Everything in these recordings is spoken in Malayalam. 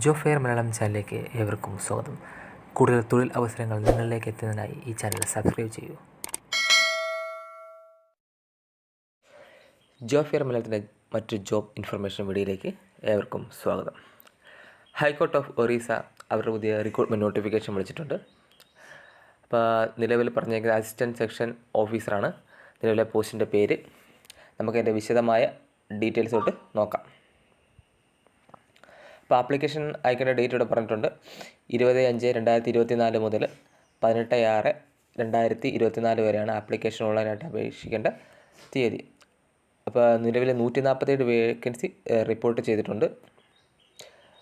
ജോ ഫെയർ മലയാളം ചാനലിലേക്ക് ഏവർക്കും സ്വാഗതം. കൂടുതൽ തൊഴിൽ അവസരങ്ങൾ നിങ്ങളിലേക്ക് എത്തുന്നതിനായി ഈ ചാനൽ സബ്സ്ക്രൈബ് ചെയ്യൂ. ജോ ഫെയർ മലയാളത്തിന്റെ മറ്റൊരു ജോബ് ഇൻഫർമേഷൻ വീഡിയോയിലേക്ക് ഏവർക്കും സ്വാഗതം. ഹൈക്കോർട്ട് ഓഫ് ഒറീസ അവരുടെ പുതിയ റിക്രൂട്ട്മെന്റ് നോട്ടിഫിക്കേഷൻ വിളിച്ചിട്ടുണ്ട്. അപ്പോൾ നിലവിൽ പറഞ്ഞേക്കുന്ന അസിസ്റ്റന്റ് സെക്ഷൻ ഓഫീസറാണ് നിലവിലെ പോസ്റ്റിന്റെ പേര്. നമുക്കതിന്റെ വിശദമായ ഡീറ്റെയിൽസ് തൊട്ട് നോക്കാം. അപ്പോൾ ആപ്ലിക്കേഷൻ അയക്കേണ്ട ഡേറ്റ് ഇവിടെ പറഞ്ഞിട്ടുണ്ട്. ഇരുപത് അഞ്ച് രണ്ടായിരത്തി ഇരുപത്തി നാല് മുതൽ പതിനെട്ട് ആറ് രണ്ടായിരത്തി ഇരുപത്തി നാല് വരെയാണ് ആപ്ലിക്കേഷൻ ഓൺലൈനായിട്ട് അപേക്ഷിക്കേണ്ട തീയതി. അപ്പോൾ നിലവിൽ നൂറ്റി നാൽപ്പത്തേഴ് വേക്കൻസി റിപ്പോർട്ട് ചെയ്തിട്ടുണ്ട്.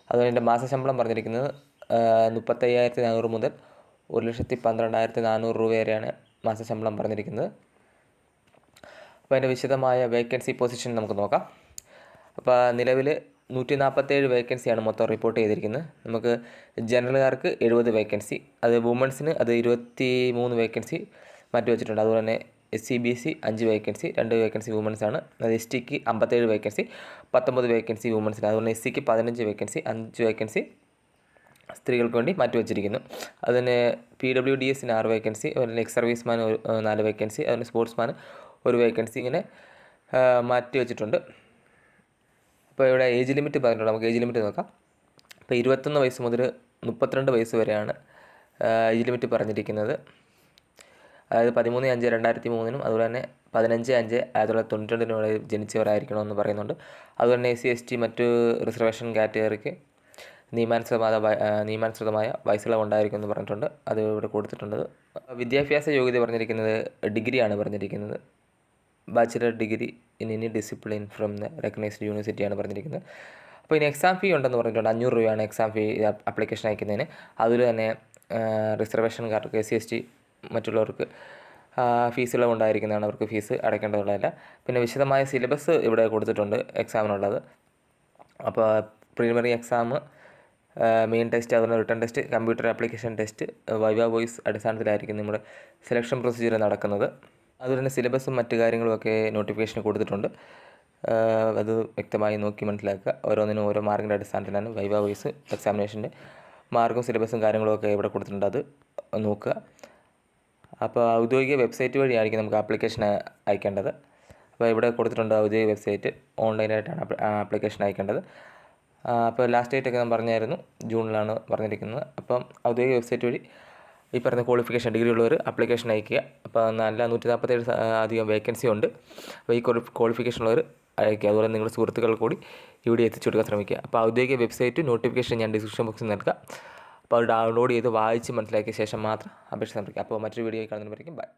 അതുപോലെ എന്റെ മാസശമ്പളം പറഞ്ഞിരിക്കുന്നത് മുപ്പത്തയ്യായിരത്തി നാനൂറ് മുതൽ ഒരു ലക്ഷത്തി പന്ത്രണ്ടായിരത്തി നാനൂറ് രൂപ വരെയാണ് മാസശമ്പളം പറഞ്ഞിരിക്കുന്നത്. അപ്പോൾ അതിന്റെ വിശദമായ വേക്കൻസി പൊസിഷൻ നമുക്ക് നോക്കാം. അപ്പോൾ നിലവിൽ നൂറ്റി നാൽപ്പത്തേഴ് വേക്കൻസിയാണ് മൊത്തം റിപ്പോർട്ട് ചെയ്തിരിക്കുന്നത്. നമുക്ക് ജനറലുകാർക്ക് എഴുപത് വേക്കൻസി അത് വുമൺസിന് അത് ഇരുപത്തി മൂന്ന് വേക്കൻസി മാറ്റി വെച്ചിട്ടുണ്ട്. അതുപോലെ തന്നെ എസ് സി ബി സി അഞ്ച് വേക്കൻസി രണ്ട് വേക്കൻസി വുമൺസാണ് അത് എസ് ടിക്ക് അമ്പത്തേഴ് വേക്കൻസി പത്തൊമ്പത് വേക്കൻസി വുമൺസിന് അതുപോലെ എസ് സിക്ക് പതിനഞ്ച് വേക്കൻസി അഞ്ച് വേക്കൻസി സ്ത്രീകൾക്ക് വേണ്ടി മാറ്റി വെച്ചിരിക്കുന്നു. അതിന് പി ഡബ്ല്യു ഡി എസിന് ആറ് വേക്കൻസി അതുപോലെ എക്സ് സർവീസ്മാൻ ഒരു നാല് വേക്കൻസി അതുപോലെ സ്പോർട്സ്മാൻ ഒരു വേക്കൻസി ഇങ്ങനെ മാറ്റി വെച്ചിട്ടുണ്ട്. അപ്പോൾ ഇവിടെ ഏജ് ലിമിറ്റ് പറഞ്ഞിട്ടുണ്ട്. നമുക്ക് ഏജ് ലിമിറ്റ് നോക്കാം. ഇപ്പോൾ ഇരുപത്തൊന്ന് വയസ്സ് മുതൽ മുപ്പത്തിരണ്ട് വയസ്സ് വരെയാണ് ഏജ് ലിമിറ്റ് പറഞ്ഞിരിക്കുന്നത്. അതായത് പതിമൂന്ന് അഞ്ച് രണ്ടായിരത്തി മൂന്നിനും അതുപോലെ തന്നെ പതിനഞ്ച് അഞ്ച് ആയിരത്തി തൊള്ളായിരത്തി തൊണ്ണൂറ്റി ജനിച്ചവരായിരിക്കണം ജനിച്ചവരായിരിക്കണമെന്ന് പറയുന്നുണ്ട്. അതുപോലെ തന്നെ എസ് സി എസ് ടി മറ്റ് റിസർവേഷൻ കാറ്റഗറിക്ക് നിയമാനുസൃതമായ നിയമാനുസൃതമായ വയസ്സിളവ് ഉണ്ടായിരിക്കും എന്ന് പറഞ്ഞിട്ടുണ്ട്. അത് ഇവിടെ കൊടുത്തിട്ടുണ്ട് വിദ്യാഭ്യാസ യോഗ്യത പറഞ്ഞിരിക്കുന്നത് ഡിഗ്രിയാണ് പറഞ്ഞിരിക്കുന്നത്. Bachelor degree in any discipline from the recognised യൂണിവേഴ്സിറ്റിയാണ് പറഞ്ഞിരിക്കുന്നത്. അപ്പോൾ ഇനി എക്സാം ഫീ ഉണ്ടെന്ന് പറഞ്ഞിട്ടുണ്ട്. അഞ്ഞൂറ് രൂപയാണ് എക്സാം ഫീ അപ്ലിക്കേഷൻ അയക്കുന്നതിന്. അതിൽ തന്നെ റിസർവേഷൻകാർക്ക് എസ് സി എസ് ടി മറ്റുള്ളവർക്ക് ഫീസ് അവർക്ക് ഫീസ് അടയ്ക്കേണ്ടതുള്ളതല്ല. പിന്നെ വിശദമായ സിലബസ് ഇവിടെ കൊടുത്തിട്ടുണ്ട് എക്സാമിനുള്ളത് അപ്പോൾ പ്രിലിമിനറി എക്സാം മെയിൻ ടെസ്റ്റ് അതുപോലെ written test computer application test viva voce അടിസ്ഥാനത്തിലായിരിക്കും നമ്മുടെ സെലക്ഷൻ പ്രൊസീജിയർ നടക്കുന്നത്. അതുപോലെ തന്നെ സിലബസും മറ്റു കാര്യങ്ങളുമൊക്കെ നോട്ടിഫിക്കേഷൻ കൊടുത്തിട്ടുണ്ട്. അത് വ്യക്തമായി നോക്കി മനസ്സിലാക്കുക. ഓരോന്നിനും ഓരോ മാർക്കിന്റെ അടിസ്ഥാനത്തിലാണ് വൈവ വൈസ് എക്സാമിനേഷന്റെ മാർക്കും സിലബസും കാര്യങ്ങളുമൊക്കെ ഇവിടെ കൊടുത്തിട്ടുണ്ട്. അത് നോക്കുക. അപ്പോൾ ഔദ്യോഗിക വെബ്സൈറ്റ് വഴിയായിരിക്കും നമുക്ക് ആപ്ലിക്കേഷൻ അയക്കേണ്ടത്. അപ്പോൾ ഇവിടെ കൊടുത്തിട്ടുണ്ട് ഔദ്യോഗിക വെബ്സൈറ്റ്. ഓൺലൈനായിട്ടാണ് ആപ്ലിക്കേഷൻ അയക്കേണ്ടത്. അപ്പോൾ ലാസ്റ്റ് ഡേറ്റ് ഒക്കെ ഞാൻ പറഞ്ഞായിരുന്നു. ജൂണിലാണ് പറഞ്ഞിരിക്കുന്നത്. അപ്പം ഔദ്യോഗിക വെബ്സൈറ്റ് വഴി ഈ പറഞ്ഞ ക്വാളിഫിക്കേഷൻ ഡിഗ്രി ഉള്ളവർ അപ്ലിക്കേഷൻ അയക്കുക അപ്പോൾ നല്ല നൂറ്റി നാൽപ്പത്തേഴ് അധികം വേക്കൻസി ഉണ്ട്. അപ്പോൾ ഈ ക്വാളിഫിക്കേഷൻ ഉള്ളവർ അയക്കുക അതുപോലെ നിങ്ങളുടെ സുഹൃത്തുക്കൾ കൂടി ഇവിടെ എത്തിച്ചു കൊടുക്കാൻ ശ്രമിക്കുക. അപ്പോൾ ഔദ്യോഗിക വെബ്സൈറ്റ് നോട്ടിഫിക്കേഷൻ ഞാൻ ഡിസ്ക്രിപ്ഷൻ ബോക്സിൽ നൽകാം. അപ്പോൾ ഡൗൺലോഡ് ചെയ്ത് വായിച്ച് മനസ്സിലാക്കിയ ശേഷം മാത്രം അപേക്ഷ സമർപ്പിക്കുക. അപ്പോൾ മറ്റൊരു വീഡിയോ കാണുന്നവരേക്കും ബൈ